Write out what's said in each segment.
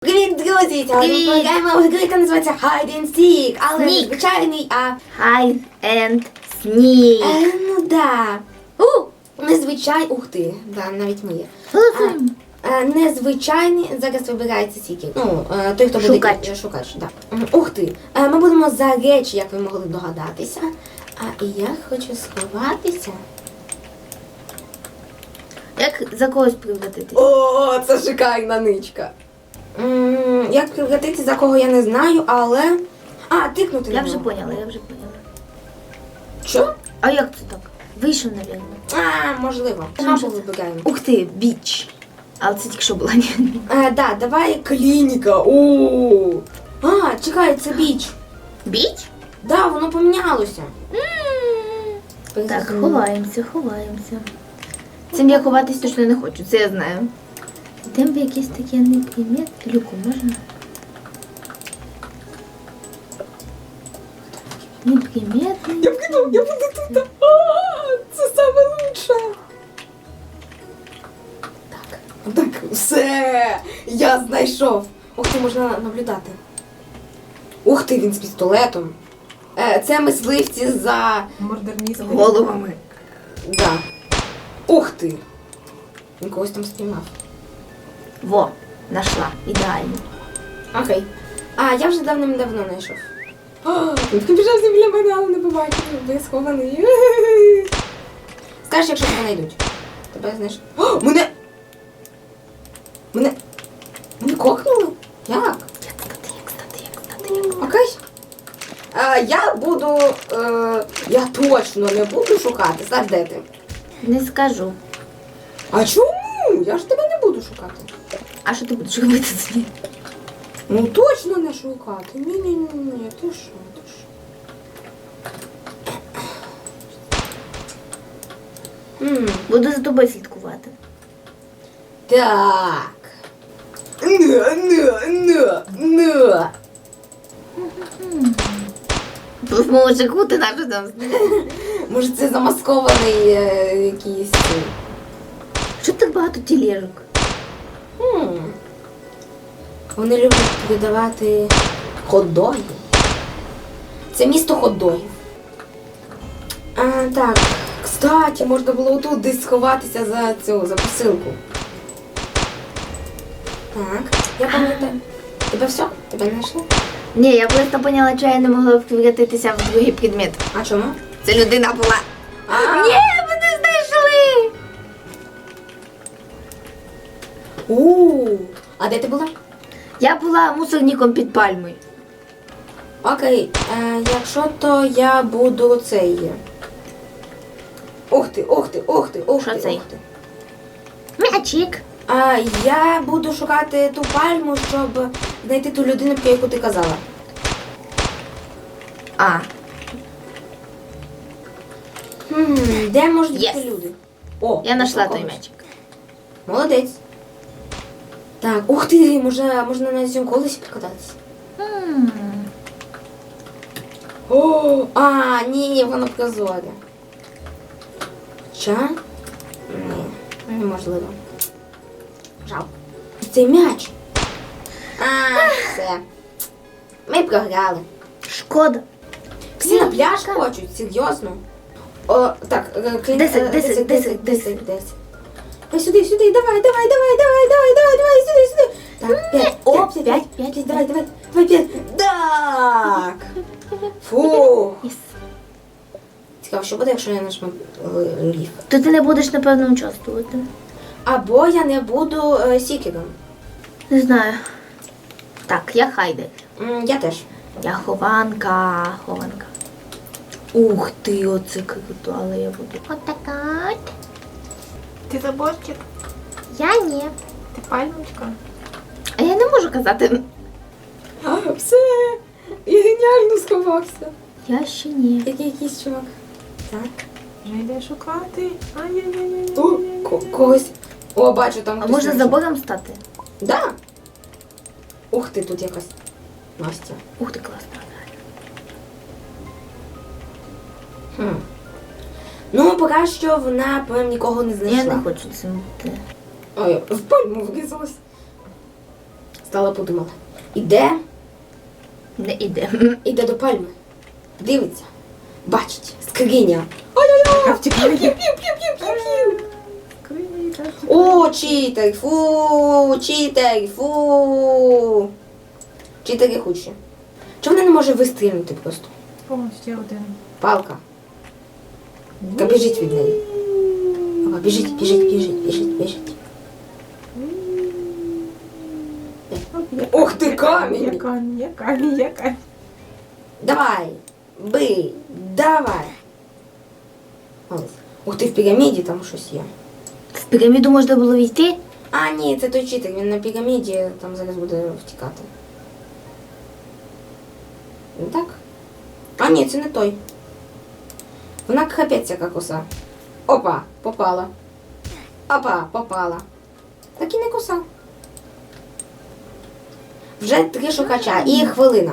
Привіт, друзі! Сьогодні Привіт! пограємо в яка називається Hide and Seek, але не Sneak. звичайний, а Hide and sneak. е, ну да. У, Незвичай, ух ти, да, навіть моє. Е, Незвичайний, зараз вибирається сіки. Ну, е, той, хто буде Шукач. е, шукач, да. М, Ух ти. Е, Ми будемо за речі, як ви могли догадатися. А я хочу сховатися. Як за когось превратитись? О, це шикарна ничка. Як превратити, за кого я не знаю, але. А, тикнути Я на вже поняла, я вже поняла. Що? А як це так? Вийшов, напевно. А, можливо. Це? вибираємо. Ух ти, біч. Але це тільки що була ні. Е, да, давай клініка. О. А, чекай, це біч. Біч? Да, воно помінялося. Так, ховаємося, ховаємося. Цим я ховатись точно не хочу, це я знаю. Тим би якийсь такий непримет. Люку можна? Неприметний. Я придумав, я буду тут. Це саме лучше. Так, так, все. Я знайшов. Ух ти, можна наблюдати. Ух ти, він з пістолетом. Е, це мисливці за Модернізм. Головами. Да. Ух ти! Він когось там спіймав. Во, нашла. Ідеально. Окей. А, я вже давним-давно знайшов. Він побіжав біля мене, але не побачив, я схований. Скажеш, якщо тебе знайдуть. Тебе знаєш. О, мене! Мене. Мене кокнули? Як? Як стати, як стати, як Окей. А, я буду. Е, я точно не буду шукати. Знаєш, де ти? Не скажу. А чому? Я ж тебе не буду шукати. А що ти будеш робити з ним? Ну точно не шукати. Ні, ні, ні, ні, ти що, ти що? М, Буду за тобою слідкувати. Так. На, на, на, на. Може кути нашу там. Може це замаскований е, якийсь. цей. Що так багато тілежок? Вони люблять видавати хот-доги. Це місто хот-догів. А, так, кстати, можна було отут десь сховатися за цю за посилку. Так, я пам'ятаю. Тебе все? Тебе не знайшли? Ні, я просто поняла, що я не могла вкритися в другий предмет. А чому? Це людина була. А, Ні, мене знайшли! У, а де ти була? Я була мусорником під пальмою. Окей, е, якщо то я буду цей. Ух ти, ух ти, ух ти, ух Що ти, цей? ух ти. М'ячик. А, я буду шукати ту пальму, щоб знайти ту людину, про яку ти казала. А, Хм, де можуть бути Єс. люди? О, я знайшла той м'ячик. Молодець. Так, ух ти, можна, можна на цьому колесі прикататися. О, а, ні, ні, воно казуалі. Ча? Ні, неможливо. Жалко. Цей м'яч. А, все. Ми програли. Шкода. Всі на пляж хочуть, серйозно. О, так, 10, 10, 10, 10, 10. Давай сюди, сюди, давай, давай, давай, давай, давай, давай, давай, сюди, сюди. Так, п'ять, оп, п'ять, п'ять, п'ять, давай, давай, давай, п'ять. Так. Фу. Цікаво, що буде, якщо я нажму е, ліф. То ти не будеш, напевно, участвувати. Або я не буду е, сікером. Не знаю. Так, я хайде. Я теж. Я хованка, хованка. Ух ти, оце круто, але я буду. Отака. от. Ти заборчик? Я ні. Ти пальмочка? А я не можу казати. А, все. Я геніально сховався. Я ще ні. Як якийсь чувак. Так. Вже йде шукати. Ай-яй-яй. О, ко- когось. О, бачу, там А хтось можна знайшов. забором стати? Да. Ух ти, тут якась Настя. Ух ти, класно. Хм. Ну, поки що вона, по нікого не знайшла. Я не хочу цим бути. Ой, в пальму врізалась. Стала подумала. Іде, Не іде. іде до пальми. Дивиться. Бачить, скриня. Ой-ой-ой! П'ю-п'ю-п'ю-п'ю-п'ю. О, читер, фу, читер, фу. Читери худші. Чому вона не може вистрілити просто? Ще один. Палка. Та біжить від неї. Опа, біжить, біжить, біжить, біжить, біжить. Ох ти, камінь! Є камінь, є камінь, є камінь. Давай, бий, давай. Ось. Ух ти, в піраміді там щось є. В піраміду можна було війти. А, ні, це той читер, він на піраміді там зараз буде втікати. Не так? А, ні, це не той. Вона капець яка коса. Опа, попала. Опа, попала. Так і не коса. Вже три шукача і хвилина.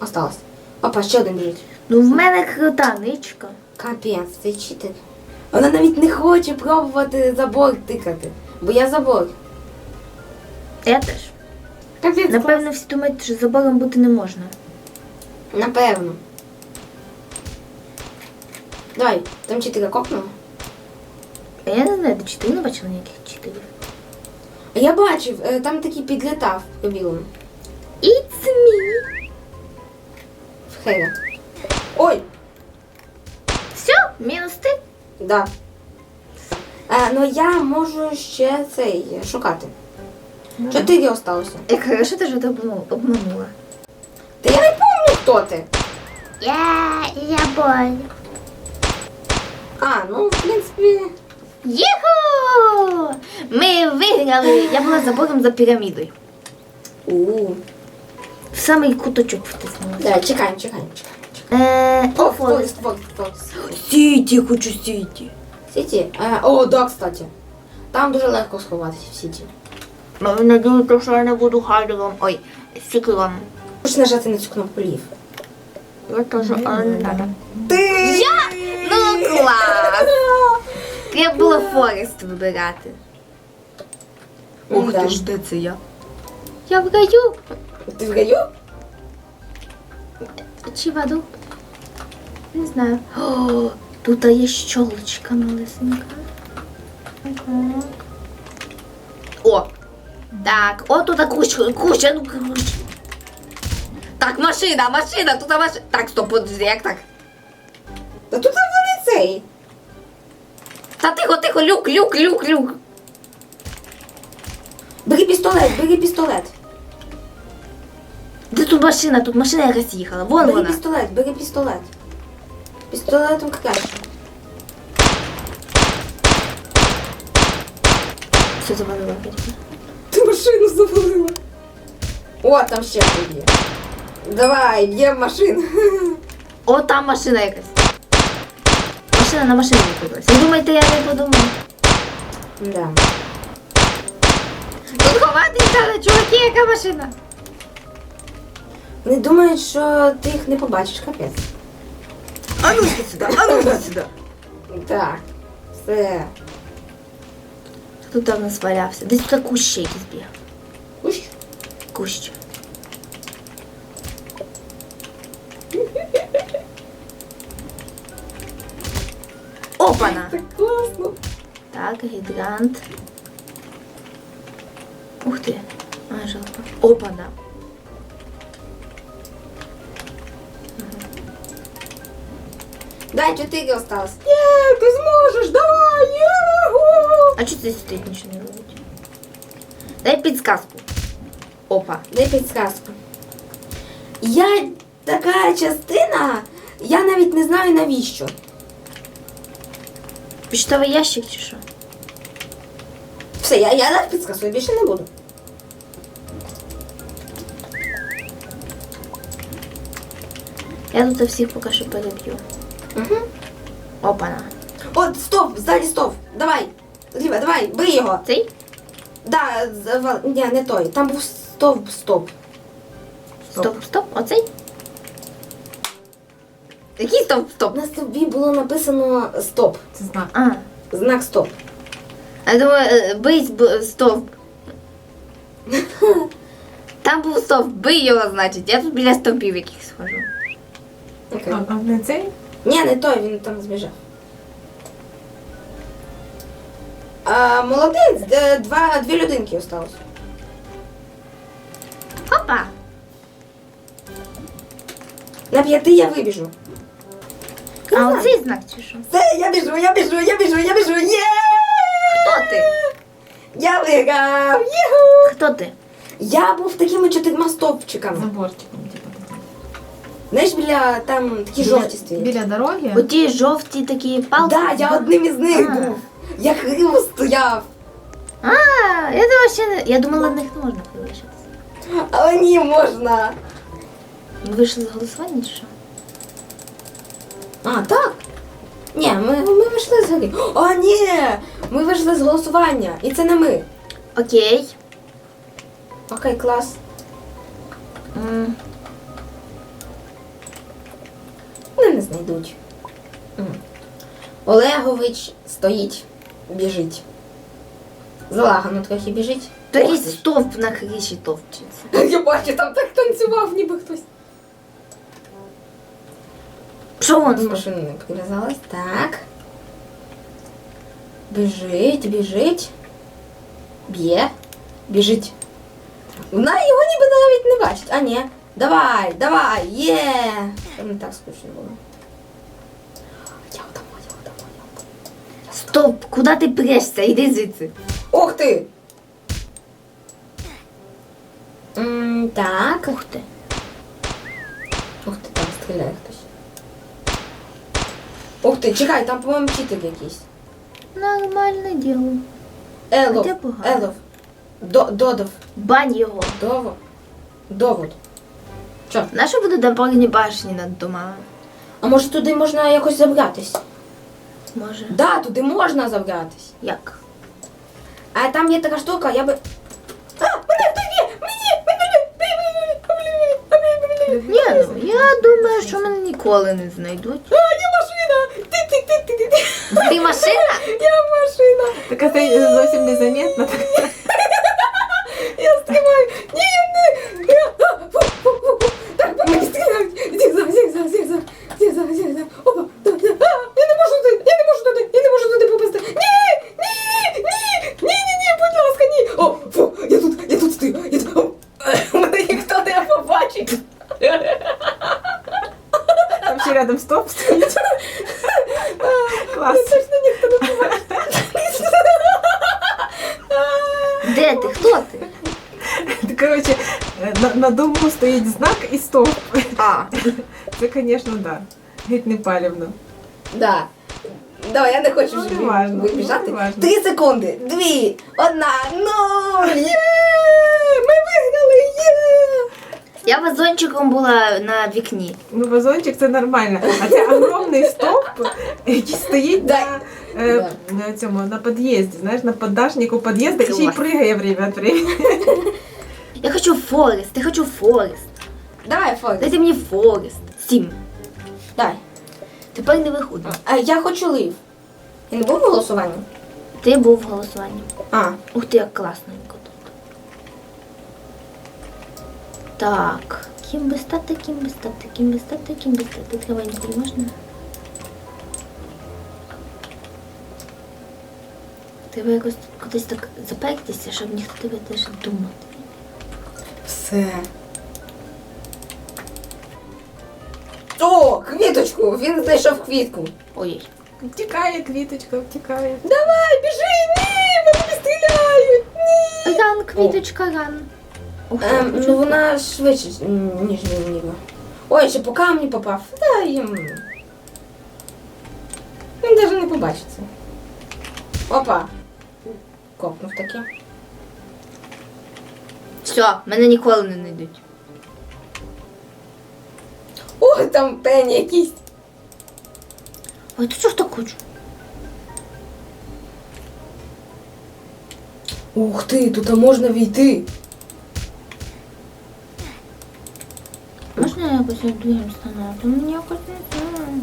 Осталось. Опа, ще один біжить. Ну в мене крута ничка. Капець, це читер. Вона навіть не хоче пробувати забор тикати. Бо я забор. Я теж. Капець. Напевно, всі думають, що забором бути не можна. Напевно. Давай, там чотири копнуло. А я не знаю, де чотири не бачила ніяких чотирів. А я бачив, е, там такий підлітав по білому. It's me. В Хега. Ой, Все, мінус ти. да. Е, ну я можу ще цей е, шукати. Чотири осталося. Як хорошо ти ж обманула. Та я не пам'ятаю, хто ти. Я, я бой. А, ну, в принципі. Єху! Ми виграли. Я була забором за пірамідою. У. В самий куточок втиснула. Да, чекаємо, чекаємо, чекаємо. Е, О, Форест. Форест, Форест, Форест. Сіті, хочу сіті. Сіті? Е, о, да, кстати. Там дуже легко сховатися в сіті. Маю надію, що я не буду хайдером. Ой, фіклом. Можеш нажати на цю кнопку лів. Я теж, але не треба. Ти! Я? Ну клас! Треба було Форест вибирати. Ух ти ж, де це я? Я в раю. Ти в раю? Чи в аду? Не знаю. О, тут є щолочка малесенька. Ага. О! Так, о, тут куча, куча, ну куча. Так, машина, машина, тут машина. Так, стоп, подожди, як так? Та тут вони. Та тихо, тихо, люк, люк, люк, люк. Бери пістолет, бери пістолет. Де тут машина? Тут машина якась їхала. Вон Бери вона. пістолет, бери пістолет. Пістолетом краще. Все завалила. Ти машину завалила. О, там ще є. Давай, б'ємо машину. О, там машина якась. Машина на машині викликалась. Ви думаєте, я не подумав? Да. Тут ховатися, але чуваки, яка машина? Вони думають, що ти їх не побачиш, капець. А ну сюди, а ну сюди. Так, все. Тут давно свалявся. Десь тут кущ якийсь біг. Кущ. Кущ. Опана! Так класно. Так, гідрант. Ух ти. А, жалко. Опана. Дай, чотири осталось. Є, ти зможеш, давай, єгу! А чого це стоїть нічого не робить? Дай підсказку. Опа. Дай підсказку. Я така частина, я навіть не знаю навіщо. Почтовий ящик чи що? Все, я, я дав підсказку, я більше не буду. Я тут всіх поки що переб'ю. Угу. Опана. От, стоп, ззаді стоп. Давай. Ліва, давай, бий його. Цей? Да, завал... Ні, не той. Там був стоп, стоп. Стоп, стоп, оцей? Який стоп, стоп? На тобі було написано стоп. Це знак. А. Знак стоп. А я думаю, е, бить б- стоп. Там був стовп, бий його, значить. Я тут біля стовпів якихось схожу. Окей. А, а не цей? Ні, не той, він там збіжав. А, молодець, два, дві людинки осталось. Опа! На п'яти я вибіжу. А оцей знак чи що? Все, я біжу, я біжу, я біжу, я біжу. Є! Хто ти? Я виграв! Єху! Хто ти? Я був такими чотирма стовпчиками. Заборчиком, типу. таким. Знаєш, біля там такі жовті стоять. Біля дороги? Оті жовті такі палки. Да, я одним із них А. був. Я криво стояв. А, я думала, ще не. Я думала, в них не можна залишитися. Але ні, можна. Ми вийшли з голосування чи що? А, так. Ні, ми, ми вийшли з гри. О, ні! Ми вийшли з голосування. І це не ми. Окей. Окей, клас. М, Вони не знайдуть. М. Олегович стоїть, біжить. Залагано трохи біжить. Ти ж. стовп на криші товпчеться. Я бачу, там так танцював, ніби хтось. Що З он? машини не прив'язалась. Так. Біжить, біжить. Б'є. Біжить. Вона його ніби навіть не бачить. А ні. Давай, давай, є. Там не так скучно було. Я вдома, я вдома, я вдома. Стоп, куди ти прешся? Іди звідси. Ух ти! М, так. Ух ти. Ух ти, там стріляє хтось. Ух ти, чекай, там, по-моєму, читер якийсь. Нормальне діло. Елов. де погано? Елов. До, додов. Бань його. Дово. Довод. Чо? Нащо буде напалені башні над домами? А може туди можна якось забратись? Може. Да, туди можна забратись. Як? А там є така штука, я би. А, мене хтось є! Мені! Ні, ну я думаю, що мене ніколи не знайдуть. А, є машина! Ти, ти, ти, ти, машина? Я машина! Така це зовсім незаметна. Я стрімаю! Ні, я не! Я- а, фу, фу, фу, фу. Так, по мені стріляють! Зігзаг, зігзаг, зігзаг, зігзаг, зігзаг. Опа! да, да. А, я не можу туди! Я не можу туди! Я не можу туди попасти! Ні! Ні! Ні! Ні, ні, ні, будь ласка, ні! О, фу, я тут, я тут стою! Я тут... О, Мене ніхто не побачить! Там ще рядом стоп стоїть. Клас. Точно ніхто не побачить! Де ти? Хто ти? Коротше, на, на дому стоїть знак і стоп. А. Це, звісно, да. Геть не палівно. Да. Давай, я не хочу Ну, не важно, ну, не важно. Три секунди. Дві, одна, нуль. Є! Ми виграли! Є! Я вазончиком була на вікні. Ну, вазончик це нормально. А це огромний стоп, який стоїть Да. на, е, на цьому на під'їзді, знаєш, на поддашнику під'їзду і ще й пригає время від времени. Я хочу Форест, я хочу Форест. Давай, Фокс. Дайте мені Форест. Сім. Давай. Тепер не виходить. А я хочу лив. Він був голосування? Ти був в голосуванні. А, Ух ти, як класненько тут. Так. Ким би стати, ким би стати, ким би стати, ким би стати. Тривенько можна? Треба якось кудись так запектися, щоб ніхто тебе теж думав. все. О, квіточку! Він знайшов квітку. Ой. Втікає квіточка, втікає. Давай, біжи! Ні! Вони стріляють! Ні! Ран, квіточка, ран. Ух Ем, ну вона швидше, м, ніж він ніби. Ой, ще по камні попав. Та їм. Він навіть не побачиться. Опа. Копнув таки. Все, мене ніколи не знайдуть. Ой, там пені якісь. Ой, ти чого ж так хочу? Ух ти, тут можна війти. Можна я якось другим стану? Мені якось не знаю.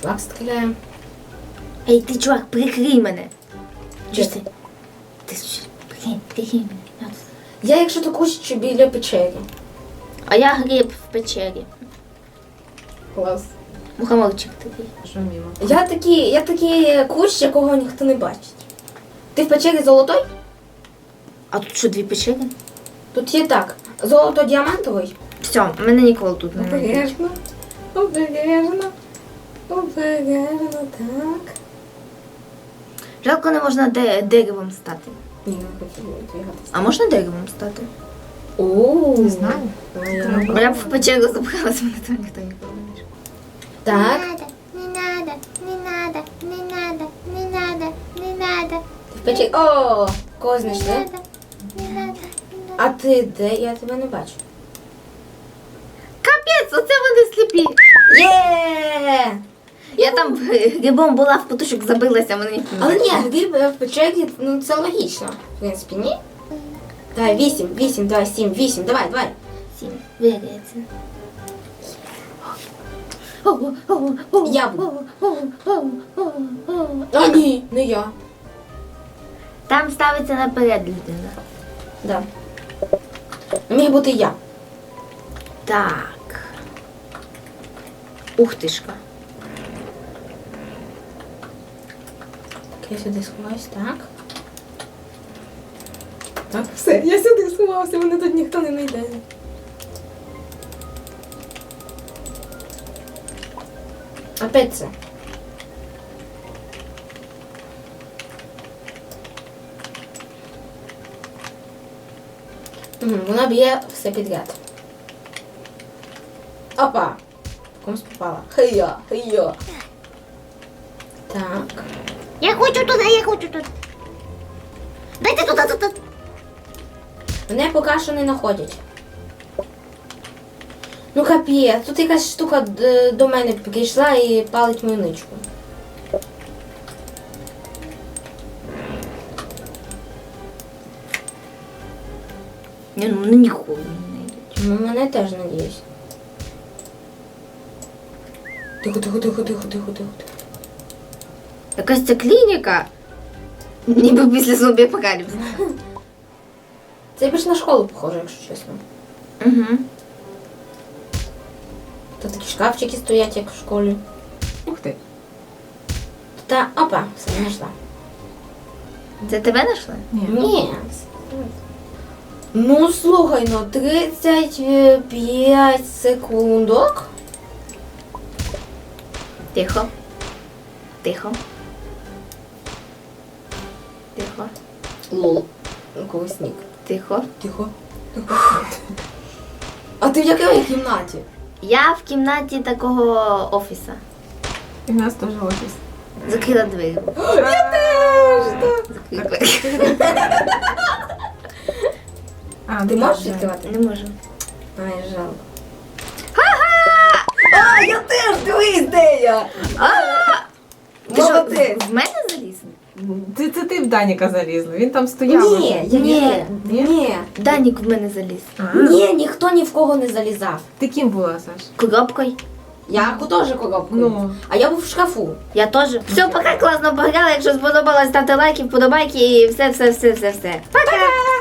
Чувак стріляє. Ей, ти чувак, прикрий мене. Де ти? Ти ж Тихі, тихі. Я якщо то кущу біля печері. А я гриб в печері. Клас. Мухоморчик такий. Що мимо? Я такий, я такий кущ, якого ніхто не бачить. Ти в печері золотой? А тут що, дві печери? Тут є так. Золото-діамантовий. Все, мене ніколи тут не. Обережно. Обережно. Обережно, так. Жалко не можна де- деревом стати. Ні, не хочу двигатися. А можна деревом стати? О, Не знаю. Бо я б в печеру забралась, мене там ніхто ніколи не бачив. Так. Не надо, не надо, не надо, не надо, не надо, в печері. О, кого не знайшли? надо, не надо, не надо. А ти де? Я тебе не бачу. Капець, оце вони сліпі. Є! Я там грибом була в потушок забилася, не Але ні, гриб в печері, ну це логічно. В принципі, ні? Давай, вісім, вісім, давай, сім, вісім, давай, давай. Сім, виряється. Я буду. А ні, не я. Там ставиться наперед людина. Да. Міг бути я. Так. Ух. Так, я сюди сховаюсь, так. Так, все, я сюди сховався, мене тут ніхто не знайде. Опять це. Вона б'є все підряд. Опа! Комусь попала. Хей-я, хей-я. Так. Я хочу туда, я хочу туда. Дайте туда, туда. Мене поки що не знаходять. Ну капець, тут якась штука до мене прийшла і палить мою ничку. Ні, ну вони ніколи не знайдуть. Ну, мене теж надіюсь. Тихо, тихо, тихо, тихо, тихо, тихо. Тихо. Якась ця клініка. Ніби після зомбі апокаліпсису. Це більш на школу похоже, якщо чесно. Угу. Тут такі шкафчики стоять, як в школі. Ух ти. Та опа, все знайшла. Це тебе знайшли? Ні. Ні. Ну слухай, ну 35 секундок. Тихо. Тихо. Лол. Когось снік. Тихо. Тихо. Тихо. А ти в якій кімнаті? Я в кімнаті такого офіса. І в нас теж офіс. Закрила двері. Я теж! Закрила двері. А, Ти ну, можеш відкривати? Не можу. Ай, жалко. А, я теж дивись, де я! Ти що, Молодець. в мене? Це, це ти в Даніка залізла. Він там стояв. Ні, я Ні. ні. Ні? Ні. Данік в мене заліз. А, Ні, ніхто ні в кого не залізав. Ти ким була, Саш? Коробкою. Я теж коробкою. Ну. А я був в шкафу. Я теж. Все, пока класно пограли. Якщо сподобалось, ставте лайки, вподобайки і все, все, все, все, все. Пока!